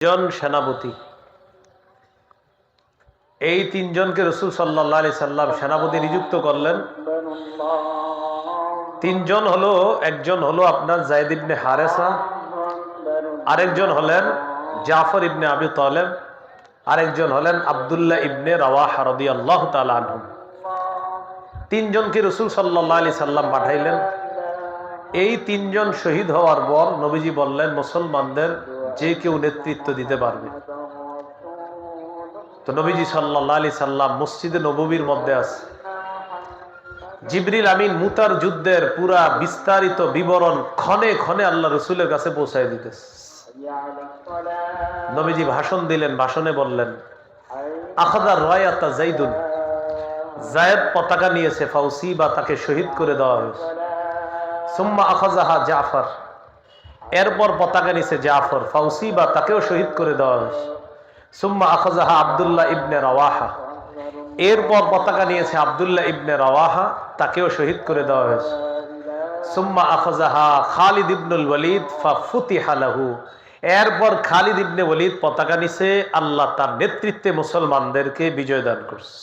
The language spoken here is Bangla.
জন সেনাপতি। এই তিনজনকে রসুল সাল্লাহ আলি সাল্লাম সেনাপতি নিযুক্ত করলেন। তিনজন হলো, একজন হলো আপনার জায়দ ইবনে হারেসা, আরেকজন হলেন জাফর ইবনে আবি তলেব, আরেকজন হলেন আবদুল্লাহ ইবনে রাওয়াহ রদি আল্লাহ তালুম তিনজনকে রসুল সাল্লাহ আলি সাল্লাম পাঠাইলেন। এই তিনজন শহীদ হওয়ার পর নবীজি বললেন, মুসলমানদের যে কেউ নেতৃত্ব দিতে পারবে। তো নবীজি সাল্লাহ আলি সাল্লাম মসজিদে নবীর মধ্যে আছে। জিবরিল আমিন মুতার যুদ্ধের পুরা বিস্তারিত বিবরণ ক্ষণে ক্ষণে আল্লাহ রসুলের কাছে পৌঁছায় দিতেছে। নবীজি ভাষণ দিলেন, ভাষণে বললেন, আখাদার রয়াতা জাইদুন জায়দ পতাকা নিয়েছে ফাউসি বা তাকে শহীদ করে দেওয়া হয়েছে। সুম্মা আখাজাহা জাফর। এরপর পতাকা নিছে জাফর, ফাউসি বা তাকেও শহীদ করে দেওয়া হয়েছে। সুম্মা আখাজাহা আবদুল্লাহ ইবনে রওয়াহা। এরপর পতাকা নিয়েছে আবদুল্লাহ ইবনে রওয়াহা, তাকেও শহীদ করে দেওয়া হয়েছে। সুম্মা আখাজাহা খালিদ ইবনুল ওয়ালিদ, ফা ফুতিহা লাহু। এরপর খালিদ ইবনে ওয়ালিদ পতাকা নিছে, আল্লাহ তার নেতৃত্বে মুসলমানদেরকে বিজয় দান করছে।